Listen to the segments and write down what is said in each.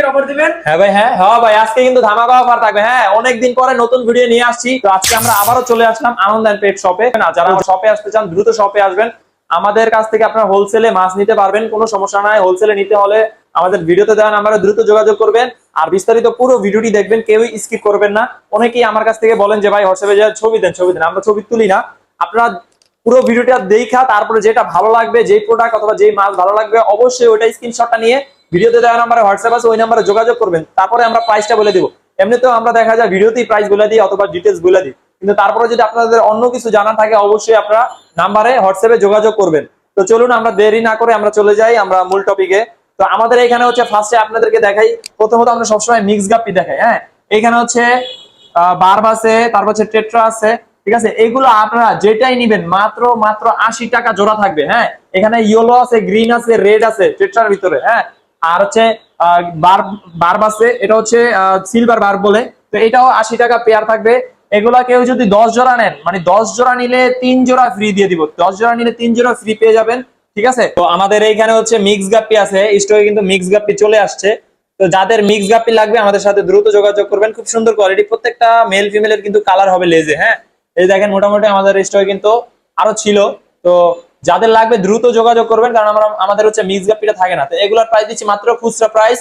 এর অফার দিবেন? হ্যাঁ ভাই হ্যাঁ হ্যাঁ ভাই, আজকে কিন্তু ধামাকা অফার থাকবে। হ্যাঁ পরে নতুন ভিডিও নিয়ে আসছি। তো আজকে আমরা আবারও চলে আসলাম আনন্দ পেট শপে না, যারা শপে আসতে চান, দ্রুত শপে আসবেন। আমাদের কাছ থেকে আপনারা হোলসেলে মাছ নিতে পারবেন, কোনো সমস্যা নাই। হোলসেলে নিতে হলে আমাদের ভিডিওতে দেওয়া নাম্বারে দ্রুত যোগাযোগ করবেন। আর বিস্তারিত পুরো ভিডিওটি দেখবেন, কেউই স্কিপ করবেন না। অনেকেই আমার কাছ থেকে বলেন যে, ভাই, হোয়াটসঅ্যাপে যা, ছবি দেন ছবি দেন। আমরা ছবি তুলি না। আপনারা পুরো ভিডিওটা দেখা, তারপরে যেটা ভালো লাগবে, যেই প্রোডাক্ট অথবা যেই মাছ ভালো লাগবে, অবশ্যই ওইটা স্ক্রিনশটটা নিয়ে ভিডিওতে দেওয়া নাম্বারে হোয়াটসঅ্যাপ আছে, ওই নাম্বারে যোগাযোগ করবেন, তারপরে আমরা প্রাইসটা বলে দিব। এমনিতেও আমরা দেখা যায় ভিডিওতেই প্রাইস বলে দিই অথবা ডিটেলস বলে দিই। কিন্তু তারপরে যদি আপনাদের অন্য কিছু জানা থাকে, অবশ্যই আপনারা নাম্বারে হোয়াটসঅ্যাপে যোগাযোগ করবেন। তো চলুন, আমরা দেরি না করে আমরা চলে যাই, আমরা মূল টপিকে তো আমাদের এখানে হচ্ছে ফার্স্টে আপনাদেরকে দেখাই। প্রথমত আমরা সবসময় মিক্স গাপ্পি দেখাই হ্যাঁ? এখানে হচ্ছে বার্ব আছে, তারপর হচ্ছে টেট্রা আছে, ঠিক আছে? এগুলো আপনারা যেটাই নিবেন, মাত্র মাত্র আশি টাকা জোড়া থাকবে হ্যাঁ? এখানে ইয়েলো আছে গ্রিন আছে রেড আছে টেট্রার ভিতরে হ্যাঁ? আর হচ্ছে বার্ব আছে এটা হচ্ছে সিলভার বার্ব বলে। তো এটাও আশি টাকা পেয়ার থাকবে। এগুলা কেউ যদি দশ জোড়া নেন মানে দশ জোড়া নিলে তিন জোড়া ফ্রি দিয়ে দিব। দশ জোড়া নিলে তিন জোড়া ফ্রি পেয়ে যাবেন, ঠিক আছে? তো আমাদের এইখানে হচ্ছে মিক্স গাপ্পি আছে স্টকে কিন্তু মিক্স গাপ্পি চলে আসছে। তো যাদের মিক্স গাপ্পি লাগবে, আমাদের সাথে দ্রুত যোগাযোগ করবেন। খুব সুন্দর কোয়ালিটি প্রত্যেকটা মেল ফিমেলের কিন্তু কালার হবে লেজে হ্যাঁ? এই দেখেন, মোটামুটি আমাদের স্টকে কিন্তু আরও ছিল। তো যাদের লাগবে দ্রুত যোগাযোগ করবেন, কারণ আমরা, আমাদের হচ্ছে মিক্স গাপ্পিটা থাকে না। তো এগুলোর প্রাইস দিচ্ছি মাত্র খুচরা প্রাইস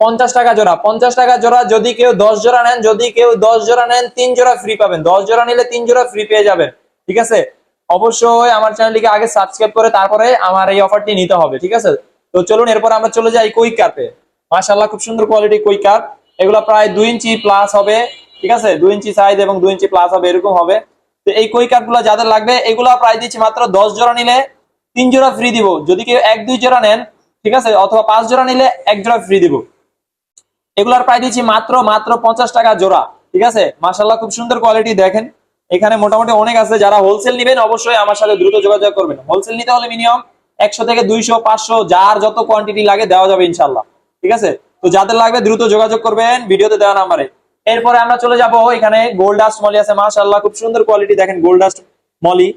পঞ্চাশ টাকা জোড়া। পঞ্চাশ টাকা জোড়া যদি কেউ দশ জোড়া নেন, যদি কেউ দশ জোড়া নেন, তিন জোড়া ফ্রি পাবেন। দশ জোড়া নিলে তিন জোড়া ফ্রি পেয়ে যাবেন। ঠিক আছে? অবশ্যই আমার চ্যানেলটিকে আগে সাবস্ক্রাইব করে তারপরে আমার এই অফারটি নিতে হবে, ঠিক আছে? তো চলুন, এরপর আমরা চলে যাই কুইক কার্পে মাশাল্লাহ খুব সুন্দর কোয়ালিটি কুইক কার্প এগুলো প্রায় দুই ইঞ্চি প্লাস হবে, ঠিক আছে? দুই ইঞ্চি সাইজ এবং দুই ইঞ্চি প্লাস হবে, এরকম হবে। তো এই কই কার্পগুলো যাদের লাগবে, এগুলো প্রায় দিচ্ছি মাত্র দশ জোড়া নিলে তিন জোড়া ফ্রি দিব। যদি কেউ এক, দুই জোড়া নেন, ঠিক আছে, অথবা পাঁচ জোড়া নিলে এক জোড়া ফ্রি দিব। এগুলার প্রায় দিচ্ছি মাত্র মাত্র পঞ্চাশ টাকা জোড়া, ঠিক আছে? মাসাল্লাহ খুব সুন্দর কোয়ালিটি দেখেন। এখানে মোটামুটি অনেক আছে, যারা হোলসেল নিবেন অবশ্যই আমার সাথে দ্রুত যোগাযোগ করবেন। হোলসেল নিতে হলে মিনিমাম একশো থেকে দুইশো, পাঁচশো, যার যত কোয়ান্টিটি লাগে দেওয়া যাবে ইনশাল্লাহ ঠিক আছে? তো যাদের লাগবে দ্রুত যোগাযোগ করবেন, ভিডিওতে দেওয়া নাম্বারে এরপরে আমরা চলে যাব এখানে গোল্ড ডাস্ট মলি আছে মাশাল্লাহ খুব সুন্দর কোয়ালিটি দেখেন গোল্ড ডাস্ট মলি।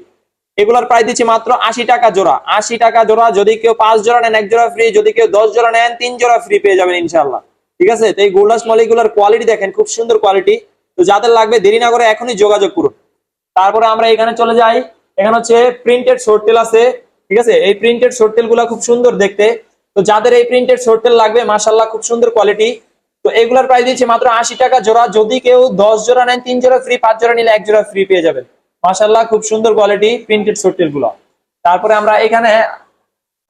এগুলোর প্রাইস দিচ্ছি মাত্র আশি টাকা জোড়া। আশি টাকা জোড়া, যদি কেউ পাঁচ জোড়া নেন, এক জোড়া ফ্রি যদি কেউ দশ জোড়া নেন, তিন জোড়া ফ্রি পেয়ে যাবেন ইনশাল্লাহ ঠিক আছে? তো এই গোল্ডাস মলিগুলোর কোয়ালিটি দেখেন, খুব সুন্দর কোয়ালিটি তো যাদের লাগবে, দেরি না করে এখনই যোগাযোগ করুন। তারপরে আমরা এখানে চলে যাই। এখানে হচ্ছে প্রিন্টেড শর্টেল আছে। ঠিক আছে? এই প্রিন্টেড শর্টেলগুলা খুব সুন্দর দেখতে। তো যাদের এই প্রিন্টেড শর্টেল লাগবে মাসাল্লাহ খুব সুন্দর কোয়ালিটি তো এগুলার প্রাইস দিচ্ছি মাত্র আশি টাকা জোড়া। যদি কেউ দশ জোড়া নেন, তিন জোড়া ফ্রি পাঁচ জোড়া নিলে এক জোড়া ফ্রি পেয়ে যাবেন। মাসাল্লাহ খুব সুন্দর কোয়ালিটি প্রিন্টেড শর্টেলগুলো। তারপরে আমরা এখানে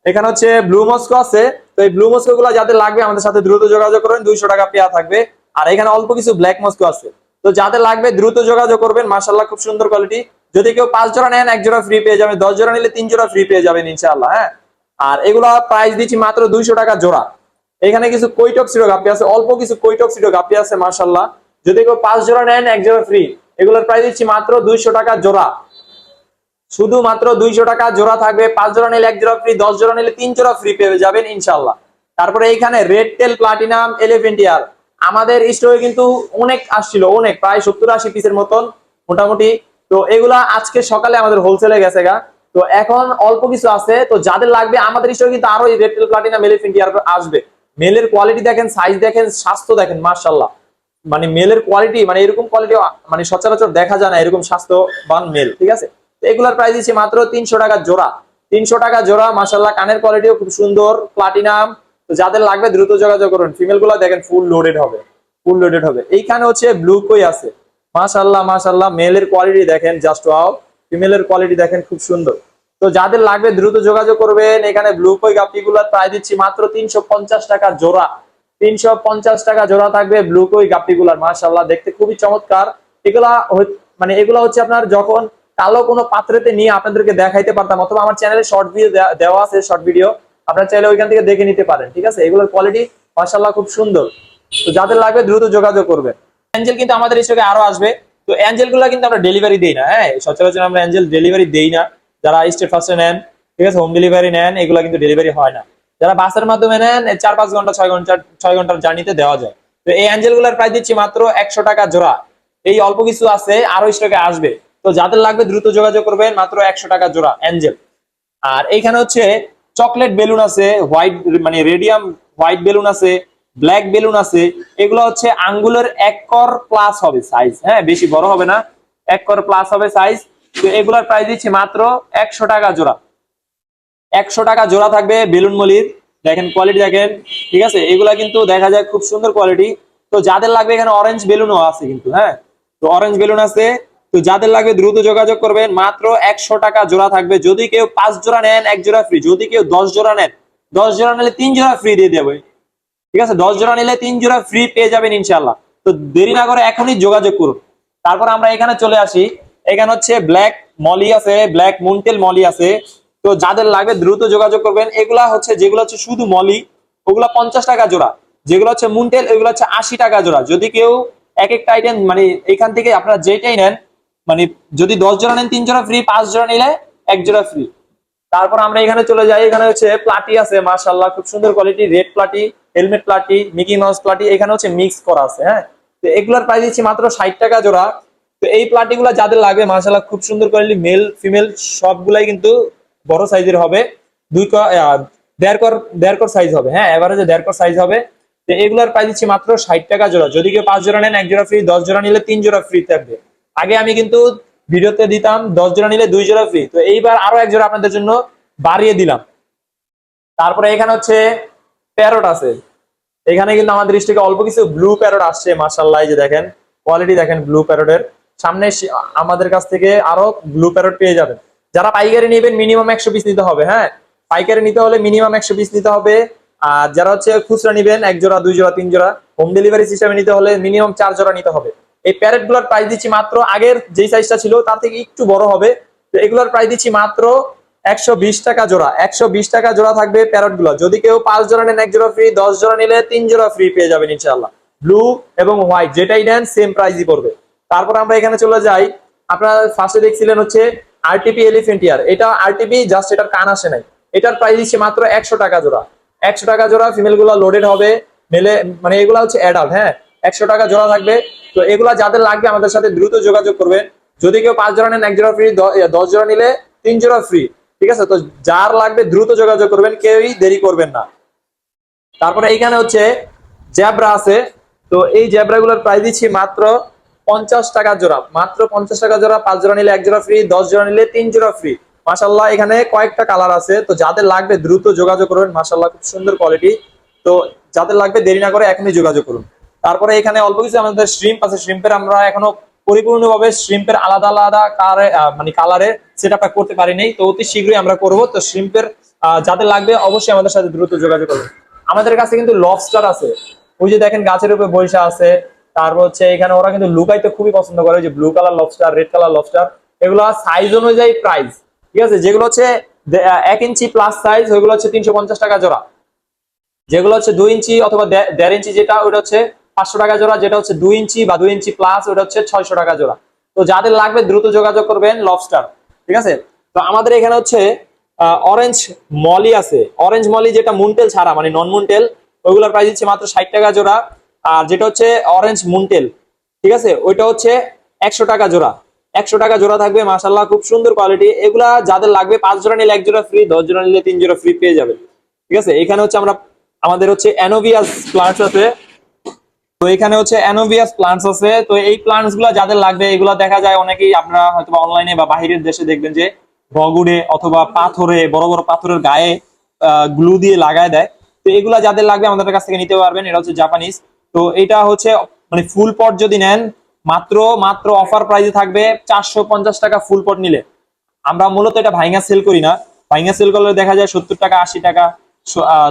এখানে হচ্ছে ব্লু মস্কো আছে। তো এই ব্লু মস্কো গুলো যাদের লাগবে, আমাদের সাথে দ্রুত যোগাযোগ করবেন, দুইশো টাকা পেয়া থাকবে। আর এখানে অল্প কিছু ব্ল্যাক মস্কো আছে। তো যাদের লাগবে, দ্রুত যোগাযোগ করবেন। মার্শাল্লাহ খুব সুন্দর কোয়ালিটি যদি কেউ পাঁচ জোড়া নেন, এক জোড়া ফ্রি পেয়ে যাবেন। দশ জোড়া নিলে তিন জোড়া ফ্রি পেয়ে যাবেন ইনশাআল্লাহ হ্যাঁ? আর এগুলো প্রাইস দিচ্ছি মাত্র দুইশো টাকা জোড়া। এখানে কিছু কৈটক সিরো গাপি আছে, অল্প কিছু কৈটক সিরো গাপি আছে মার্শাল্লাহ যদি কেউ পাঁচ জোড়া নেন, এক জোড়া ফ্রি এগুলোর প্রাইস দিচ্ছি মাত্র দুইশো টাকা জোড়া। শুধুমাত্র দুইশো টাকা জোড়া থাকবে, পাঁচ জোড়া নিলে এক জোড়া ফ্রি দশ জোড়া নিলে তিন জোড়া ফ্রি পেয়ে যাবেন ইনশাল্লাহ তারপরে এইখানে রেড টেল প্লাটিনাম এলিভেন্টিয়ার আমাদের স্টোরে কিন্তু অনেক আসছিল, অনেক, প্রায় সত্তর আশি পিসের মতন, মোটামুটি। তো এগুলা আজকে সকালে আমাদের হোলসেলে গেছে গা। তো এখন অল্প কিছু আছে, তো যাদের লাগবে, আমাদের স্টোরে কিন্তু আরও রেড টেল প্লাটিনাম এলিভেন্টিয়ার আসবে। মেলের কোয়ালিটি দেখেন সাইজ দেখেন, স্বাস্থ্য দেখেন মার্শাল্লাহ মানে মেলের কোয়ালিটি মানে এরকম কোয়ালিটি মানে সচরাচর দেখা যায় না এরকম স্বাস্থ্যবান মেল, ঠিক আছে? এগুলার প্রাইস দিচ্ছি মাত্র তিনশো টাকা জোড়া। তিনশো টাকা জোড়া মাসাল্লাহ কানের কোয়ালিটিও খুব সুন্দর প্লাটিনাম তো যাদের লাগবে দ্রুত যোগাযোগ করুন। ফিমেলগুলা দেখেন ফুল লোডেড হবে ফুল লোডেড হবে। এইখানে হচ্ছে ব্লু কই আছে। মাসাল্লাহ মাসাল্লাহ মেলের কোয়ালিটি দেখেন জাস্ট ওয়াও ফিমেলের কোয়ালিটি দেখেন, খুব সুন্দর। তো যাদের লাগবে দ্রুত যোগাযোগ করবেন, এখানে ব্লু কই গাপ্পিগুলার প্রায় দিচ্ছি মাত্র তিনশো পঞ্চাশ টাকা জোড়া। তিনশো পঞ্চাশ টাকা জোড়া থাকবে ব্লু কই গাপ্পিগুলার মাসাল্লাহ দেখতে খুবই চমৎকার। এগুলা মানে এগুলা হচ্ছে আপনার যখন কালো কোনো পাত্রেতে নিয়ে আপনাদেরকে দেখাইতে পারতাম, অথবা আমার চ্যানেলে শর্ট ভিডিও দেওয়া আছে শর্ট ভিডিও আপনার চাইলে ওইখান থেকে দেখে নিতে পারেন, ঠিক আছে? এগুলোর কোয়ালিটি মাসাল্লাহ খুব সুন্দর। তো যাদের লাগবে দ্রুত যোগাযোগ করবেন। অ্যাঞ্জেল কিন্তু আমাদের স্টকে আরও আসবে। তো অ্যাঞ্জেলগুলো কিন্তু আমরা ডেলিভারি দিই না হ্যাঁ? সচরাচর আমরা অ্যাঞ্জেল ডেলিভারি দেই না। যারা স্টেট ফার্স্টে নেন, ঠিক আছে হোম ডেলিভারি নেন, এগুলো কিন্তু ডেলিভারি হয় না। যারা বাসের মাধ্যমে নেন চার পাঁচ ঘণ্টা, ছয় ঘণ্টা, ছয় ঘণ্টার জার্নিতে দেওয়া যায়। তো এই অ্যাঞ্জেলগুলার প্রাইস দিচ্ছি মাত্র একশো টাকা জোড়া। এই অল্প কিছু আছে, আরও স্টকে আসবে। তো যাদের লাগবে দ্রুত যোগাযোগ করবেন, মাত্র একশো টাকা জোড়া অ্যাঞ্জেল। আর এইখানে হচ্ছে চকলেট বেলুন আছে হোয়াইট মানে রেডিয়াম হোয়াইট বেলুন আছে ব্ল্যাক বেলুন আছে। এগুলো হচ্ছে আঙ্গুলের এক কর প্লাস হবে সাইজ হ্যাঁ বেশি বড় হবে না। এক কর প্লাস হবে সাইজ তো এগুলোর প্রাইস দিচ্ছি মাত্র একশো টাকা জোড়া। একশো টাকা জোড়া থাকবে বেলুন মলির। দেখেন কোয়ালিটি দেখেন, ঠিক আছে? এগুলা কিন্তু দেখা যায় খুব সুন্দর কোয়ালিটি তো যাদের লাগবে এখানে অরেঞ্জ বেলুনও আছে কিন্তু হ্যাঁ? তো অরেঞ্জ বেলুন আছে। তো যাদের লাগবে দ্রুত যোগাযোগ করবেন, মাত্র একশো টাকা জোড়া থাকবে। যদি কেউ পাঁচ জোড়া নেন, এক জোড়া ফ্রি যদি কেউ দশ জোড়া নেন, দশ জোড়া নিলে তিন জোড়া ফ্রি দিয়ে দেবে। ঠিক আছে? দশ জোড়া নিলে তিন জোড়া ফ্রি পেয়ে যাবেন ইনশাল্লাহ তো দেরি না করে এখনই যোগাযোগ করুন। তারপর আমরা এখানে চলে আসি। এখানে হচ্ছে ব্ল্যাক মলি আছে ব্ল্যাক মুনটেল মলি আছে। তো যাদের লাগবে দ্রুত যোগাযোগ করবেন। এগুলা হচ্ছে, যেগুলো হচ্ছে শুধু মলি ওগুলা পঞ্চাশ টাকা জোড়া। যেগুলো হচ্ছে মুনটেল এগুলো হচ্ছে আশি টাকা জোড়া। যদি কেউ এক একটা আইটেম মানে এখান থেকে আপনারা যেটাই নেন মানে যদি দশ জোড়া নেন, তিন জোড়া ফ্রি পাঁচ জোড়া নিলে এক জোড়া ফ্রি তারপর আমরা এখানে চলে যাই। এখানে হচ্ছে প্লাটি আছে মাশাল্লাহ খুব সুন্দর quality red platy helmet platy Mickey Mouse platy এখানে হচ্ছে মিক্স করা আছে হ্যাঁ? তো এগুলোর প্রাইস দিচ্ছি মাত্র ষাট টাকা জোড়া। তো এই প্লাটি গুলা যাদের লাগবে মাশাল্লাহ খুব সুন্দর কোয়ালিটি মেল, ফিমেল, সবগুলাই কিন্তু বড় সাইজের হবে। দুই দেড় কর দেড় কর সাইজ হবে। হ্যাঁ এভারেজে দেড় কর সাইজ হবে। তো এগুলোর প্রাইস দিচ্ছি মাত্র ষাট টাকা জোড়া। যদি কেউ পাঁচ জোড়া নেন, এক জোড়া ফ্রি দশ জোড়া নিলে তিন জোড়া ফ্রি থাকবে। আগে আমি কিন্তু ভিডিওতে দিতাম, দশ জোড়া নিলে দুই জোড়া ফ্রি তো এইবার আরও এক জোড়া আপনাদের জন্য বাড়িয়ে দিলাম। তারপরে এখানে হচ্ছে প্যারট আছে। এখানে কিন্তু আমাদের ডিস্ট্রিক্টে অল্প কিছু ব্লু প্যারট আসছে মার্শাল্লাহ যে দেখেন কোয়ালিটি দেখেন ব্লু প্যারটের সামনে আমাদের কাছ থেকে আরও ব্লু প্যারট পেয়ে যাবেন যারা পাইকারি নেবেন মিনিমাম একশো পিস নিতে হবে হ্যাঁ? পাইকারি নিতে হলে মিনিমাম একশো পিস নিতে হবে। আর যারা হচ্ছে খুচরা নিবেন, এক জোড়া, দুই জোড়া, তিন জোড়া হোম ডেলিভারি সিস্টেমে নিতে হলে মিনিমাম চার জোড়া নিতে হবে। এই প্যারেটগুলোর প্রাইস দিচ্ছি মাত্র, আগের যেই সাইজটা ছিল, তার থেকে একটু বড় হবে। তো এগুলোর প্রাইস দিচ্ছি মাত্র একশো বিশ টাকা জোড়া। একশো বিশ টাকা জোড়া থাকবে প্যারটগুলো। যদি কেউ পাঁচ জোড়া নেন, এক জোড়া ফ্রি দশ জোড়া নিলে তিন জোড়া ফ্রি পেয়ে যাবেন ইনশাল্লাহ ব্লু এবং হোয়াইট যেটাই নেন সেম প্রাইসই পড়বে। তারপর আমরা এখানে চলে যাই। আপনারা ফার্স্টে দেখছিলেন হচ্ছে আরটিপি এলিফেন্ট ইয়ার এটা আরটিপি জাস্ট এটার কান আসে নাই। এটার প্রাইস দিচ্ছে মাত্র একশো টাকা জোড়া। একশো টাকা জোড়া ফিমেলগুলা লোডেড হবে। মেলে মানে এগুলা হচ্ছে অ্যাডাল্ট হ্যাঁ? একশো টাকা জোড়া থাকবে। তো এগুলা যাদের লাগবে আমাদের সাথে দ্রুত যোগাযোগ করবেন। যদি কেউ পাঁচ জোড়া নেন, এক জোড়া ফ্রি দশ জোড়া নিলে তিন জোড়া ফ্রি ঠিক আছে? তো যার লাগবে দ্রুত যোগাযোগ করবেন, কেউই দেরি করবেন না। তারপরে এইখানে হচ্ছে জ্যাবরা আছে। তো এই জ্যাবরা গুলোর প্রাইস দিচ্ছি মাত্র পঞ্চাশ টাকা জোড়া। মাত্র পঞ্চাশ টাকা জোড়া, পাঁচ জোড়া নিলে এক জোড়া ফ্রি দশ জোড়া নিলে তিন জোড়া ফ্রি মাসাল্লাহ এখানে কয়েকটা কালার আছে। তো যাদের লাগবে দ্রুত যোগাযোগ করবেন মাসাল্লাহ খুব সুন্দর কোয়ালিটি তো যাদের লাগবে দেরি না করে এখনই যোগাযোগ করুন। তারপরে এখানে অল্প কিছু আমাদের শ্রিম্প আছে। শ্রিম্পের আমরা এখনও পরিপূর্ণভাবে শ্রিম্পের আলাদা আলাদা কারে মানে কালারে সেট আপটা করতে পারিনি। তো অতি শীঘ্রই আমরা করব। তো শ্রিম্পের যাদের লাগবে অবশ্যই আমাদের সাথে দ্রুত যোগাযোগ করুন। আমাদের কাছে কিন্তু লবস্টার আছে। ওই যে দেখেন গাছের উপরে বৈশা আছে। তারপর হচ্ছে এখানে ওরা কিন্তু লুকাইতে খুবই পছন্দ করে যে blue colour lobster red colour lobster এগুলো সাইজ অনুযায়ী প্রাইস ঠিক আছে? যেগুলো হচ্ছে এক ইঞ্চি প্লাস সাইজ ওইগুলো হচ্ছে তিনশো পঞ্চাশ টাকা জোড়া। যেগুলো হচ্ছে দুই ইঞ্চি অথবা দেড় ইঞ্চি যেটা ওটা হচ্ছে পাঁচশো টাকা জোড়া, যেটা হচ্ছে দুই ইঞ্চি বা দুই ইঞ্চি প্লাস ওটা হচ্ছে ছয়শো টাকা জোড়া। তো যাদের লাগবে দ্রুত যোগাযোগ করবেন লবস্টার ঠিক আছে? তো আমাদের এখানে হচ্ছে অরেঞ্জ মলি আছে। অরেঞ্জ মলি যেটা মুনটেল ছাড়া মানে নন মুনটেল ওইগুলোর প্রাইস হচ্ছে মাত্র ষাট টাকা জোড়া। আর যেটা হচ্ছে অরেঞ্জ মুনটেল ঠিক আছে? ওইটা হচ্ছে একশো টাকা জোড়া। একশো টাকা জোড়া থাকবে মাসাল্লাহ খুব সুন্দর কোয়ালিটি এগুলা যাদের লাগবে, পাঁচ জোড়া নিলে এক জোড়া ফ্রি দশ জোড়া নিলে তিন জোড়া ফ্রি পেয়ে যাবে। ঠিক আছে? এখানে হচ্ছে আমরা, আমাদের হচ্ছে অ্যানোভিয়াস প্লান্টস আছে। তো এখানে হচ্ছে অ্যানোভিয়াস প্লান্টস আছে। তো এই প্লান্টসগুলা যাদের লাগবে, এগুলা দেখা যায় অনেকেই আপনারা হয়তো অনলাইনে বা বাহিরের দেশে দেখবেন যে, বগুড়ে অথবা পাথরে, বড় বড় পাথরের গায়ে গ্লু দিয়ে লাগায় দেয়। তো এগুলা যাদের লাগবে, আমাদের কাছ থেকে নিতে পারবেন। এটা হচ্ছে জাপানিজ তো এটা হচ্ছে মানে ফুল পট যদি নেন, মাত্র মাত্র অফার প্রাইসে থাকবে চারশো পঞ্চাশ টাকা ফুল পট নিলে। আমরা মূলত এটা ভাইঙ্গা সেল করি না। ভাইঙ্গা সেল করলে দেখা যায় সত্তর টাকা, আশি টাকা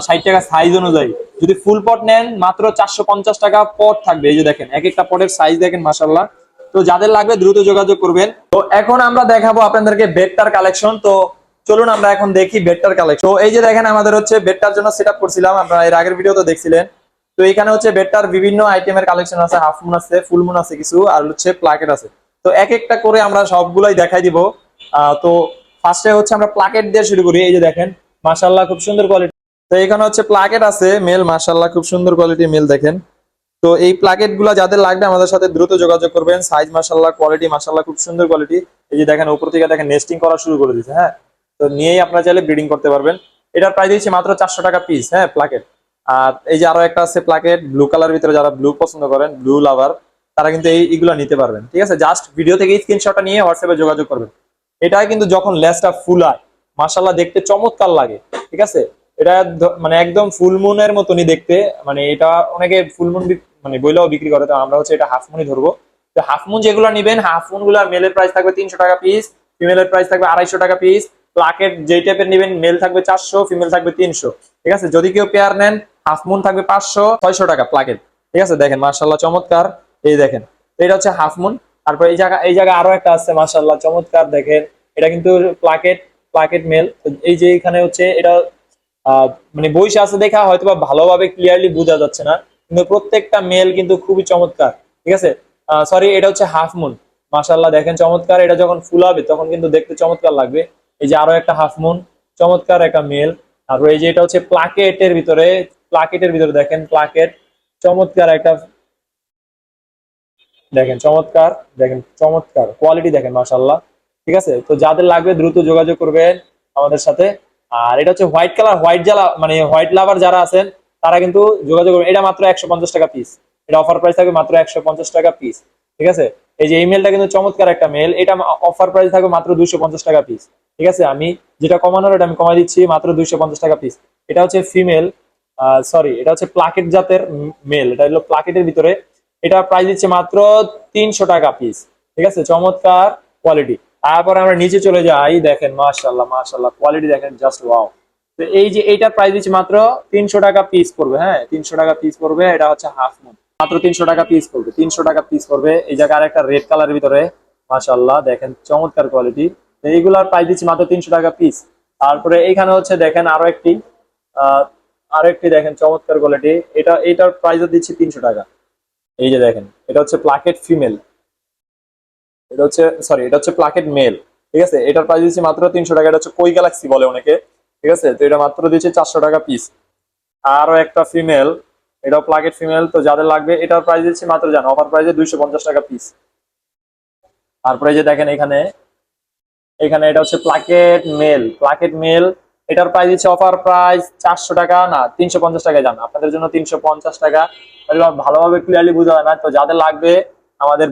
ষাট টাকা সাইজ অনুযায়ী। যদি ফুল পট নেন, মাত্র চারশো পঞ্চাশ টাকা পট থাকবে। এই যে দেখেন, এক একটা পটের সাইজ দেখেন মাসাল্লাহ তো যাদের লাগবে দ্রুত যোগাযোগ করবেন। তো এখন আমরা দেখাবো আপনাদেরকে বেডটার কালেকশন তো চলুন আমরা এখন দেখি বেডটার কালেকশন তো এই যে দেখেন, আমাদের হচ্ছে বেডটার জন্য সেট করছিলাম। আপনারা এর আগের ভিডিও তো দেখছিলেন। তো এখানে হচ্ছে বেডটার বিভিন্ন আইটেমের কালেকশন আছে হাফ মুন আছে ফুল মুন আছে কিছু, আর হচ্ছে প্লাকেট আছে। তো এক একটা করে আমরা সবগুলাই দেখাই দিব। তো ফার্স্টে হচ্ছে আমরা প্লাকেট দিয়ে শুরু করি, এই যে দেখেন মাশাল্লাহ খুব সুন্দর কোয়ালিটি তো এখানে হচ্ছে প্লাকেট আছে মেল মাশাল্লাহ খুব সুন্দর কোয়ালিটি মেল দেখেন। তো এই প্লাকেটগুলা যাদের লাগবে আমাদের সাথে দ্রুত যোগাযোগ করবেন সাইজ মাশাল্লাহ কোয়ালিটি মাশাল্লাহ খুব সুন্দর কোয়ালিটি এই যে দেখেন, উপর থেকে দেখেন নেস্টিং করা শুরু করে দিয়েছে হ্যাঁ? তো নিয়েই আপনারা চাইলে ব্রিডিং করতে পারবেন। এটার প্রাইস দিচ্ছি মাত্র চারশো টাকা পিস হ্যাঁ প্লাকেট আর এই যে আরও একটা আছে প্লাকেট ব্লু কালার ভিতরে যারা ব্লু পছন্দ করেন ব্লু লাভার তারা কিন্তু এই এগুলো নিতে পারবেন, ঠিক আছে? জাস্ট ভিডিও থেকে স্ক্রিনশটটা নিয়ে হোয়াটসঅ্যাপে যোগাযোগ করবেন। এটা কিন্তু যখন লেসটা ফুলায় মাশাল্লাহ দেখতে চমৎকার লাগে, ঠিক আছে? এটা মানে একদম ফুল মুনের মতনই দেখতে মানে এটা অনেকে ফুল মুন বইলেও বিক্রি করে, তো আমরা হচ্ছে এটা হাফ মুনই ধরবো। তো হাফ মুন যেগুলো নিবেন হাফ মুনগুলার মেলের প্রাইস থাকবে তিনশো টাকা পিস ফিমেলের প্রাইস থাকবে আড়াইশো টাকা পিস প্লাকেট যেই টাইপের নিবেন মেল থাকবে চারশো ফিমেল থাকবে তিনশো, ঠিক আছে? যদি কেউ পেয়ার নেন হাফ মুন থাকবে পাঁচশো, ছয়শো টাকা প্লাকেট ঠিক আছে? দেখেন মার্শাল্লাহ চমৎকার। এই দেখেন, এটা হচ্ছে হাফ মুন। তারপর এই জায়গা এই জায়গায় আরও একটা আছে মার্শাল্লাহ চমৎকার, দেখেন। এটা কিন্তু প্লাকেট প্লাকেট মেল এই যে এখানে হচ্ছে, এটা মানে বইসে আছে দেখা হয়তো বা ভালোভাবে ক্লিয়ারলি বোঝা যাচ্ছে না, কিন্তু প্রত্যেকটা মেল কিন্তু খুবই চমৎকার। ঠিক আছে? সরি এটা হচ্ছে হাফ মুন। মাশাল্লাহ দেখেন চমৎকার। এটা যখন ফুল হবে তখন কিন্তু দেখতে চমৎকার লাগবে। এই যে আরও একটা হাফ মুন, চমৎকার একটা মেল তারপর এই যে এটা হচ্ছে প্লাকেটের ভিতরে প্লাকেটের ভিতরে দেখেন, প্লাকেট চমৎকার একটা দেখেন, চমৎকার দেখেন, চমৎকার কোয়ালিটি দেখেন মাশাল্লাহ ঠিক আছে? তো যাদের লাগবে দ্রুত যোগাযোগ করবেন আমাদের সাথে। আর এটা হচ্ছে হোয়াইট কালার, হোয়াইট জ্বালা মানে হোয়াইট লাভার যারা আছেন, তারা কিন্তু যোগাযোগ করবেন। এটা মাত্র একশো পঞ্চাশ টাকা পিস এটা অফার প্রাইস থাকবে মাত্র একশো পঞ্চাশ টাকা পিস ঠিক আছে? এই যে ইমেলটা কিন্তু চমৎকার একটা মেল এটা অফার প্রাইস থাকবে মাত্র দুইশো পঞ্চাশ টাকা পিস ঠিক আছে? আমি যেটা কমানোর এটা আমি কমাই দিচ্ছি, মাত্র দুইশো পঞ্চাশ টাকা পিস এটা হচ্ছে ফিমেল সরি এটা হচ্ছে প্লাকেট জাতের মেল, এটা হলো প্লাকেটের ভিতরে। এটা প্রাইস দিচ্ছে মাত্র তিনশো টাকা পিস ঠিক আছে? চমৎকার কোয়ালিটি তারপর আমরা নিচে চলে যাই, দেখেন মাশাল্লাহ মাশাল্লাহ কোয়ালিটি দেখেন জাস্ট ওয়াও তো এই যে এইটার প্রাইস দিচ্ছে মাত্র তিনশো টাকা পিস পড়বে হ্যাঁ? তিনশো টাকা পিস পড়বে, এটা হচ্ছে হাফ মুন মাত্র তিনশো টাকা পিস পড়বে, তিনশো টাকা পিস পড়বে। এই জায়গায় আরেকটা রেড কালারের ভিতরে মাশাল্লাহ দেখেন, চমৎকার কোয়ালিটি এইগুলার প্রাইস দিচ্ছে মাত্র তিনশো টাকা পিস তারপরে এইখানে হচ্ছে, দেখেন, আরও একটি, আহ আরও একটি দেখেন, চমৎকার কোয়ালিটি এটা এইটার প্রাইস দিচ্ছি তিনশো টাকা। এই যে দেখেন, এটা হচ্ছে প্লাকেট ফিমেল এটা হচ্ছে সরি এটা হচ্ছে প্লাকেট মেল ঠিক আছে? এটার প্রাইস দিচ্ছি মাত্র তিনশো টাকা। এটা হচ্ছে কই গ্যালাক্সি বলে অনেকে। ঠিক আছে? তো এটা মাত্র দিচ্ছে চারশো টাকা পিস আরও একটা ফিমেল এটাও প্লাকেট ফিমেল তো যাদের লাগবে, এটার প্রাইস দিচ্ছি মাত্র জানো অফার প্রাইসে দুইশো পঞ্চাশ টাকা পিস তারপরে যে দেখেন এখানে এখানে এটা হচ্ছে প্লাকেট মেল প্লাকেট মেল এটার প্রাইস দিচ্ছে অফার প্রাইস চারশো টাকা, না, তিনশো পঞ্চাশ টাকায় যান আপনাদের জন্য তিনশো পঞ্চাশ টাকা। ভালোভাবে ক্লিয়ারলি বোঝা যায় না। তো যাদের লাগবে আমাদের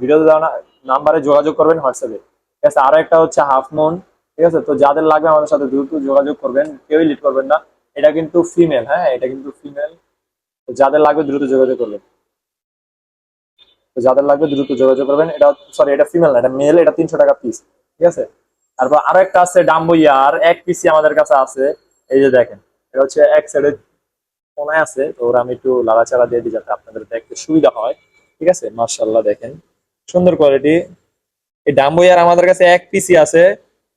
ভিডিও নাম্বারে যোগাযোগ করবেন হোয়াটসঅ্যাপে ঠিক আছে? আরও একটা হচ্ছে হাফ মুন ঠিক আছে? তো যাদের লাগবে আমাদের সাথে দ্রুত যোগাযোগ করবেন। কেউই লিড করবেন না। এটা কিন্তু ফিমেল হ্যাঁ? এটা কিন্তু ফিমেল তো যাদের লাগবে দ্রুত যোগাযোগ করবেন। তো যাদের লাগবে দ্রুত যোগাযোগ করবেন, এটা সরি এটা ফিমেল না, এটা মেল এটা তিনশো টাকা পিস ঠিক আছে? তারপর আরও একটা আছে ডাম্বো ইয়ার এক পিসি আমাদের কাছে আছে। এই যে দেখেন, এটা হচ্ছে এক সাইডে কোনায় আছে, তো ওরা আমি একটু লাড়াচাড়া দিয়ে দিই যাতে আপনাদের দেখতে সুবিধা হয়। ঠিক আছে? মার্শাল্লাহ দেখেন, সুন্দর কোয়ালিটি এই ডাম্বো ইয়ার আমাদের কাছে এক পিসি আছে।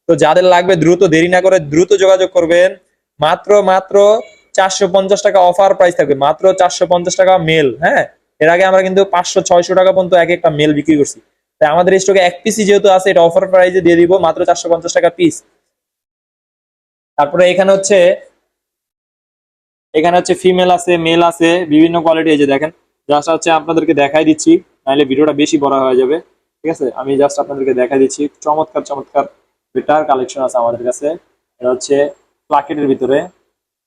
তো যাদের লাগবে দ্রুত, দেরি না করে দ্রুত যোগাযোগ করবেন। মাত্র মাত্র চারশো পঞ্চাশ টাকা অফার প্রাইস থাকবে। মাত্র চারশো পঞ্চাশ টাকা মেল হ্যাঁ? এর আগে আমরা কিন্তু পাঁচশো, ছয়শো টাকা পর্যন্ত এক একটা মেল বিক্রি করছি। তাই আমাদের স্টকে এক পিসি যেহেতু আছে, এটা অফার প্রাইসে দিয়ে দিব মাত্র চারশো পঞ্চাশ টাকা পিস তারপরে এখানে হচ্ছে এখানে হচ্ছে ফিমেল আছে মেল আছে, বিভিন্ন কোয়ালিটি এই যে দেখেন। জাস্ট হচ্ছে আপনাদেরকে দেখাই দিচ্ছি, নাহলে ভিডিওটা বেশি বড় হয়ে যাবে। ঠিক আছে? আমি জাস্ট আপনাদেরকে দেখাই দিচ্ছি। চমৎকার চমৎকার বেটার কালেকশন আছে আমাদের কাছে। এটা হচ্ছে প্লাকেটের ভিতরে।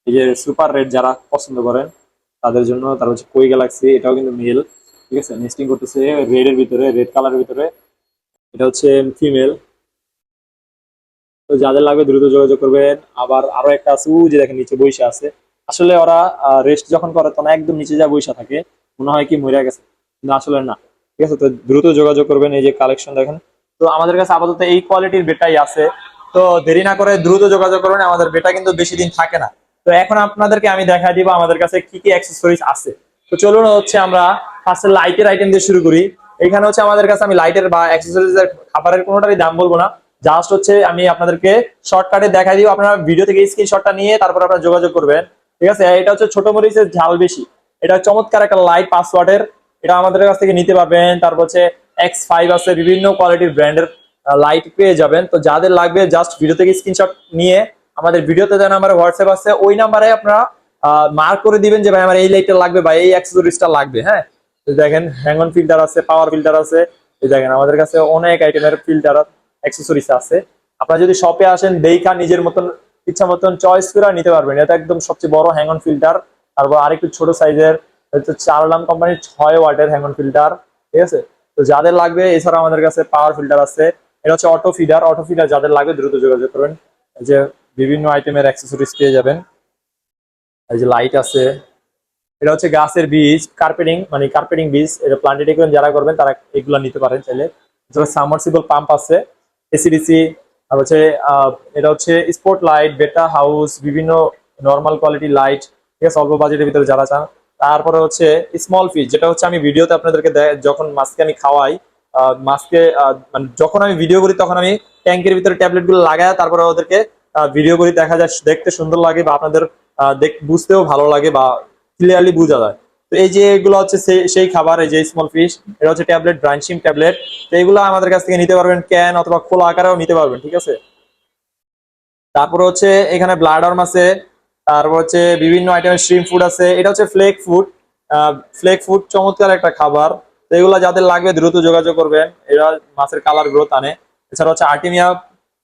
এই যে সুপার রেড যারা পছন্দ করেন, তাদের জন্য তার হচ্ছে কই গ্যালাক্সি এটাও কিন্তু মেল ঠিক আছে নেস্টিং করতেছে রেড এর ভিতরে রেড কালারের ভিতরে। এটা হচ্ছে ফিমেল তো যাদের লাগবে দ্রুত যোগাযোগ করবেন। আবার আরও একটা আছে যে দেখেন নিচে বইসা আছে। আসলে ওরা রেস্ট যখন করে, তখন একদম নিচে যা বইসা থাকে, মনে হয় কি মরে গেছে। কিন্তু আসলে না। ঠিক আছে, তো দ্রুত যোগাযোগ করবেন, এই যে কালেকশন দেখেন। তো আমাদের কাছে আপাতত এই কোয়ালিটির বেটাই আছে। তো দেরি না করে দ্রুত যোগাযোগ করবেন আমাদের বেটা কিন্তু বেশি দিন থাকে না। তো এখন আপনাদেরকে আমি দেখা দিব, আমাদের কাছে কি কি অ্যাক্সেসরিজ আছে। তো চলুন হচ্ছে আমরা ফার্স্টে লাইটের আইটেম দিয়ে শুরু করি। এখানে হচ্ছে আমাদের কাছে আমি লাইটের বা অ্যাক্সেসরিজের খাবারের কোনোটারই দাম বলব না। জাস্ট হচ্ছে আমি আপনাদেরকে শর্টকাটে দেখা দিব। আপনারা ভিডিও থেকে স্ক্রিনশটটা নিয়ে তারপর আপনারা যোগাযোগ করবেন। ঠিক আছে? এটা হচ্ছে ছোট মরিচের ঝাল বেশি। এটা চমৎকার একটা লাইট পাসওয়ার্ডের এটা আমাদের কাছ থেকে নিতে পারবেন। তারপর হচ্ছে এক্স ফাইভ আছে, বিভিন্ন কোয়ালিটির ব্র্যান্ডের লাইট পেয়ে যাবেন। তো যাদের লাগবে জাস্ট ভিডিও থেকে স্ক্রিনশট নিয়ে আমাদের ভিডিওতে দেন আমার হোয়াটসঅ্যাপ আছে। ওই নাম্বারে আপনারা মার্ক করে দিবেন যে, ভাই, আমার এই লাইটটা লাগবে বা এই অ্যাক্সেসরিজটা লাগবে। হ্যাঁ? দেখেন হ্যাঙ্গন ফিল্টার আছে পাওয়ার ফিল্টার আছে। দেখেন, আমাদের কাছে অনেক আইটেমের ফিল্টার অ্যাক্সেসরিজ আছে। আপনারা যদি শপে আসেন, দেখা নিজের মতন, ইচ্ছা মতন চয়েস করে নিতে পারবেন। এটা একদম সবচেয়ে বড় হ্যাঙ্গন ফিল্টার তারপর আরেকটু ছোট সাইজের চারলাম কোম্পানির ছয় ওয়াটের হ্যাঙ্গন ফিল্টার ঠিক আছে? তো যাদের লাগবে এছাড়া আমাদের কাছে পাওয়ার ফিল্টার আছে। এটা হচ্ছে অটো ফিডার অটো ফিডার যাদের লাগবে, দ্রুত যোগাযোগ করবেন। যে বিভিন্ন আইটেমের অ্যাক্সেসরিজ পেয়ে যাবেন। এই যে লাইট আছে, এটা হচ্ছে গাছের বীজ কার্পেটিং মানে কার্পেটিং বীজ, এটা প্লান্টেটিং যারা করবেন, তারা এগুলো নিতে পারেন চাইলে। সাবমার্সিবল পাম্প আছে এসিডিসি আর হচ্ছে এটা হচ্ছে স্পোর্ট লাইট বেটা হাউস বিভিন্ন নর্মাল কোয়ালিটি লাইট ঠিক আছে, অল্প বাজেটের ভিতরে যারা চান। তারপরে হচ্ছে স্মল ফিশ যেটা হচ্ছে আমি ভিডিওতে আপনাদেরকে যখন মাছকে আমি খাওয়াই মাছকে মানে যখন আমি ভিডিও করি, তখন আমি ট্যাঙ্কের ভিতরে ট্যাবলেটগুলো লাগাই তারপরে ওদেরকে ভিডিও করি, দেখা যায় দেখতে সুন্দর লাগে বা আপনাদের বুঝতেও ভালো লাগে বা ক্লিয়ারলি বোঝা যায়। তো এই যে এগুলো হচ্ছে সেই- খাবার, এই যে স্মল ফিশ এটা হচ্ছে ট্যাবলেট ব্রাঞ্চিম ট্যাবলেট তো এগুলো আমাদের কাছ থেকে নিতে পারবেন ক্যান অথবা খোলা আকারেও নিতে পারবেন, ঠিক আছে? তারপর হচ্ছে এখানে ব্লাড আর্ম আছে, তারপর হচ্ছে বিভিন্ন আইটেমের স্ট্রিম ফুড আছে, এটা হচ্ছে ফ্লেক ফুড ফ্লেক ফুড চমৎকার একটা খাবার। তো এগুলো যাদের লাগবে দ্রুত যোগাযোগ করবেন, এরা মাছের কালার গ্রোথ আনে। এছাড়া হচ্ছে আর্টিমিয়া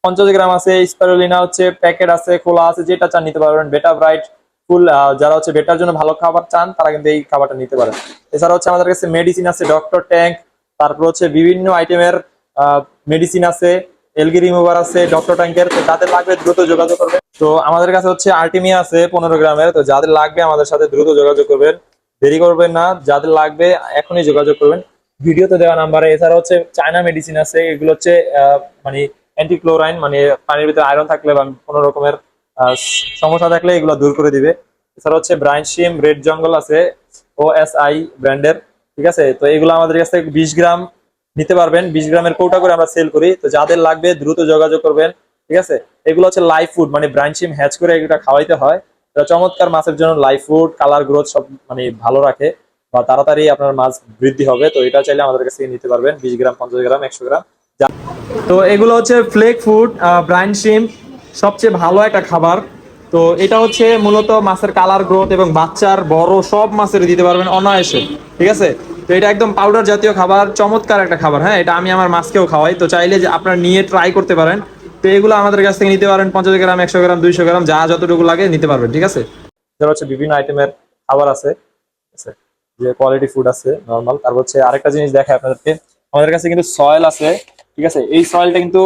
পঞ্চাশ গ্রাম আছে স্পারুলিনা হচ্ছে প্যাকেট আছে খোলা আছে যেটা চান নিতে পারবেন। বেটা ব্রাইট ফুল যারা হচ্ছে বেটার জন্য ভালো খাবার চান তারা কিন্তু এই খাবারটা নিতে পারেন। এছাড়া হচ্ছে আমাদের কাছে মেডিসিন আছে ডক্টর ট্যাঙ্ক তারপর হচ্ছে বিভিন্ন আইটেমের মেডিসিন আছে এলগি রিমুভার আছে ডক্টর ট্যাঙ্কের তো যাদের লাগবে দ্রুত যোগাযোগ করবেন। তো আমাদের কাছে হচ্ছে আর্টিমিয়া আছে পনেরো গ্রামের তো যাদের লাগবে আমাদের সাথে দ্রুত যোগাযোগ করবেন। দেরি করবেন না যাদের লাগবে এখনই যোগাযোগ করবেন। ভিডিওতে দেওয়া নাম্বারে এছাড়া হচ্ছে চায়না মেডিসিন আছে এগুলো হচ্ছে আহ, মানে অ্যান্টিক্লোরাইন মানে পানির ভিতরে আয়রন থাকলে বা কোনো রকমের সমস্যা থাকলে এগুলো দূর করে দিবে। এছাড়া হচ্ছে ব্রাইন শিম রেড জঙ্গল আছে ও এস আই ব্র্যান্ডের, ঠিক আছে? তো এগুলো আমাদের কাছ থেকে বিশ গ্রাম নিতে পারবেন। বিশ গ্রামের কৌটা করে আমরা সেল করি। তো যাদের লাগবে দ্রুত যোগাযোগ করবেন, ঠিক আছে? এগুলো হচ্ছে লাইভ ফুড মানে ব্রাইন শিম হ্যাচ করে এগুলো খাওয়াইতে হয়। এটা চমৎকার মাছের জন্য লাইভ ফুড কালার গ্রোথ সব মানে ভালো রাখে বা তাড়াতাড়ি আপনার মাছ বৃদ্ধি হবে। তো এটা চাইলে আমাদের কাছ থেকে নিতে পারবেন। বিশ গ্রাম, পঞ্চাশ গ্রাম, একশো গ্রাম। তো এগুলো হচ্ছে ফ্লেক ফুড ব্রাইন শিম সবচেয়ে ভালো একটা খাবার। তো এটা হচ্ছে মূলত মাছের কালার গ্রোথ এবং বাচ্চার বড় সব মাছের দিতে পারবেন অনায়াসে, ঠিক আছে? তো এটা একদম পাউডার জাতীয় খাবার, চমৎকার একটা খাবার হ্যাঁ? এটা আমি আমার মাছকেও খাওয়াই, তো চাইলে যে আপনারা নিয়ে ট্রাই করতে পারেন। তো এগুলো আমাদের কাছ থেকে নিতে পারেন, পঞ্চাশ গ্রাম, একশো গ্রাম, দুইশো গ্রাম, যা যতটুকু লাগে নিতে পারবেন, ঠিক আছে? এছাড়া হচ্ছে বিভিন্ন আইটেমের খাবার আছে যে কোয়ালিটি ফুড আছে নর্মাল তারপর হচ্ছে আরেকটা জিনিস দেখায় আপনাদেরকে। আমাদের কাছে কিন্তু সয়েল আছে ঠিক আছে? এই সয়েলটা কিন্তু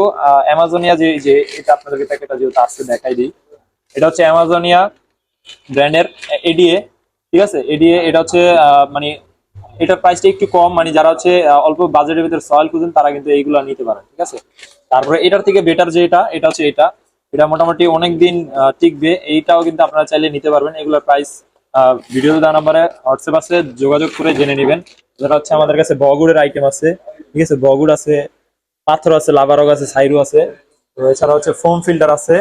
অ্যামাজনিয়া যে যে, এটা আপনাদেরকে প্যাকেটটা যেহেতু আসছে দেখাই দিই, এটা হচ্ছে অ্যামাজনিয়া ব্র্যান্ডের এডিএ ঠিক আছে? এডিএ এটা হচ্ছে মানে এটার প্রাইসটা একটু কম মানে যারা হচ্ছে অল্প বাজেটের ভিতরে সয়েল খুঁজেন, তারা কিন্তু এইগুলো নিতে পারেন, ঠিক আছে? তারপরে এটার থেকে বেটার যে এটা এটা হচ্ছে এটা। এটা মোটামুটি অনেক দিন টিকবে। এইটাও কিন্তু আপনারা চাইলে নিতে পারবেন। এগুলোর প্রাইস ভিডিওতে দেওয়া নাম্বারে হোয়াটসঅ্যাপ আছে, যোগাযোগ করে জেনে নেবেন। যেটা হচ্ছে আমাদের কাছে বগুড়ের আইটেম আছে, ঠিক আছে? বগুড় আছে পাথর আছে লাভারগ আছে, সাইরু আছে। তো এছাড়া হচ্ছে ফোম ফিল্টার আছে।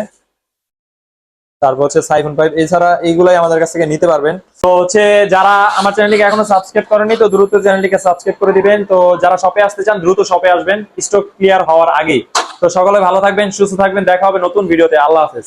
তারপর হচ্ছে সাইফন পাইপ এছাড়া এইগুলাই আমাদের কাছ থেকে নিতে পারবেন। তো হচ্ছে যারা আমার চ্যানেলটিকে এখনও সাবস্ক্রাইব করেনি তো দ্রুত চ্যানেলটিকে সাবস্ক্রাইব করে দিবেন। তো যারা শপে আসতে চান, দ্রুত শপে আসবেন। স্টক ক্লিয়ার হওয়ার আগেই। তো সকলে ভালো থাকবেন, সুস্থ থাকবেন। দেখা হবে নতুন ভিডিওতে আল্লাহ হাফেজ।